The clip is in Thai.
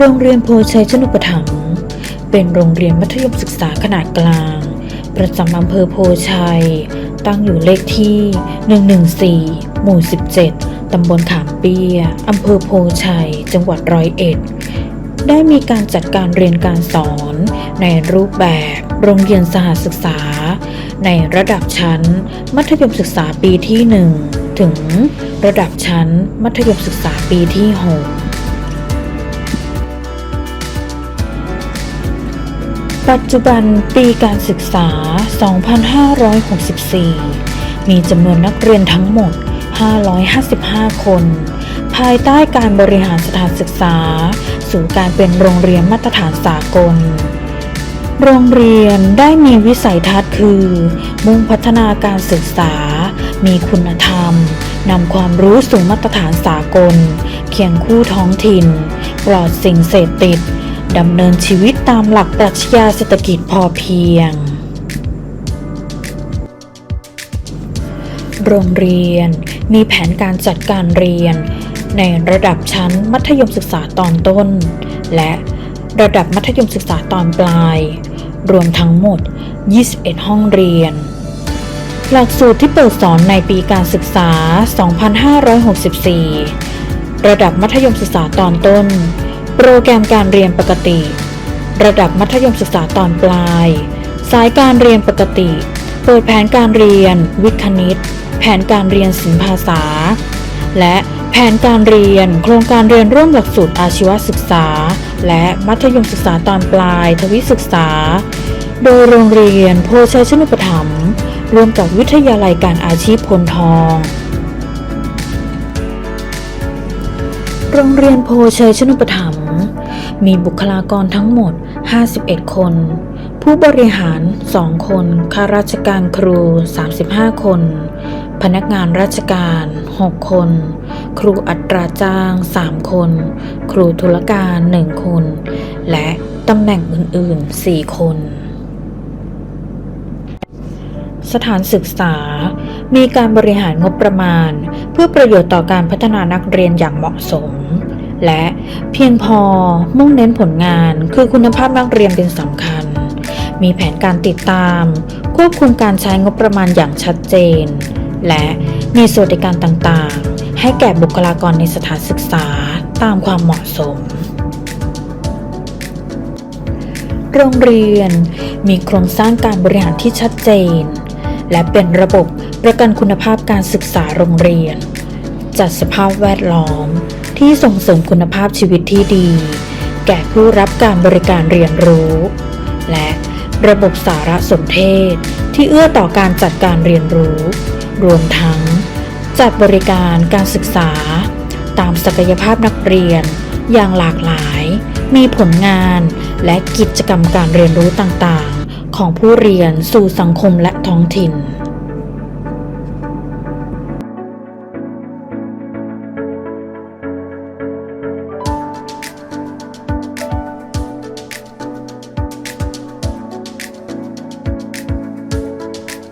โรงเรียนโพชัยชนุปถัมภ์เป็นโรงเรียนมัธยมศึกษาขนาดกลาง ประจำอำเภอโพชัย ตั้งอยู่เลขที่ 114 หมู่ 17 ตำบลขามเปียอำเภอโพชัย จังหวัดร้อยเอ็ด ได้มีการจัดการเรียนการสอนในรูปแบบโรงเรียนสหศึกษา ในระดับชั้น มัธยมศึกษาปีที่ 1 ถึงระดับชั้น มัธยมศึกษาปีที่ 6 ปัจจุบันปีการศึกษา 2564 มีจำนวนนักเรียนทั้งหมด 555 คน ภายใต้การบริหารสถานศึกษา สู่การเป็นโรงเรียนมาตรฐานสากล โรงเรียนได้มีวิสัยทัศน์คือ มุ่งพัฒนาการศึกษา มีคุณธรรมนำความรู้สู่มาตรฐานสากล เคียงคู่ท้องถิ่น ปลอดสิ่งเสพติด ดำเนินชีวิตตามหลักปรัชญาเศรษฐกิจพอเพียง โรงเรียนมีแผนการจัดการเรียน ในระดับชั้นมัธยมศึกษาตอนต้น และระดับมัธยมศึกษาตอนปลาย รวมทั้งหมด 21 ห้องเรียน หลักสูตรที่เปิดสอนในปีการศึกษา 2564 ระดับมัธยมศึกษาตอนต้น โปรแกรมการเรียนปกติ ระดับมัธยมศึกษาตอนปลาย สายการเรียนปกติ เปิดแผนการเรียน วิทย์คณิต แผนการเรียนศิลปภาษา และแผนการเรียน โครงการเรียนร่วมหลักสูตรอาชีวศึกษา และมัธยมศึกษาตอนปลาย ทวิศึกษา โดยโรงเรียนโพชัยชนุปถัมภ์ร่วมกับวิทยาลัยการอาชีพพลทองโรงเรียนโพชัยชนุปถัม มีบุคลากรทั้งหมด 51 คน ผู้บริหาร 2 คน ข้าราชการครู 35 คน พนักงานราชการ 6 คน ครูอัตราจ้าง 3 คน ครูธุรการ 1 คน และตำแหน่งอื่น ๆ 4 คน สถานศึกษา มีการบริหารงบประมาณ เพื่อประโยชน์ต่อการพัฒนานักเรียนอย่างเหมาะสม และเพียงพอมุ่งเน้นผลงาน คือคุณภาพนักเรียนเป็นสำคัญ มีแผนการติดตาม ควบคุมการใช้งบประมาณอย่างชัดเจน และมีสวัสดิการต่างๆ ให้แก่บุคลากรในสถานศึกษาตามความเหมาะสม โรงเรียนมีโครงสร้างการบริหารที่ชัดเจน และเป็นระบบประกันคุณภาพการศึกษาโรงเรียน จัดสภาพแวดล้อม ที่ส่งเสริมคุณภาพชีวิตที่ดี แก่ผู้รับการบริการเรียนรู้ และระบบสารสนเทศ ที่เอื้อต่อการจัดการเรียนรู้ รวมทั้ง จัดบริการการศึกษา ตามศักยภาพนักเรียน อย่างหลากหลาย มีผลงานและกิจกรรมการเรียนรู้ต่างๆ ของผู้เรียนสู่สังคมและท้องถิ่น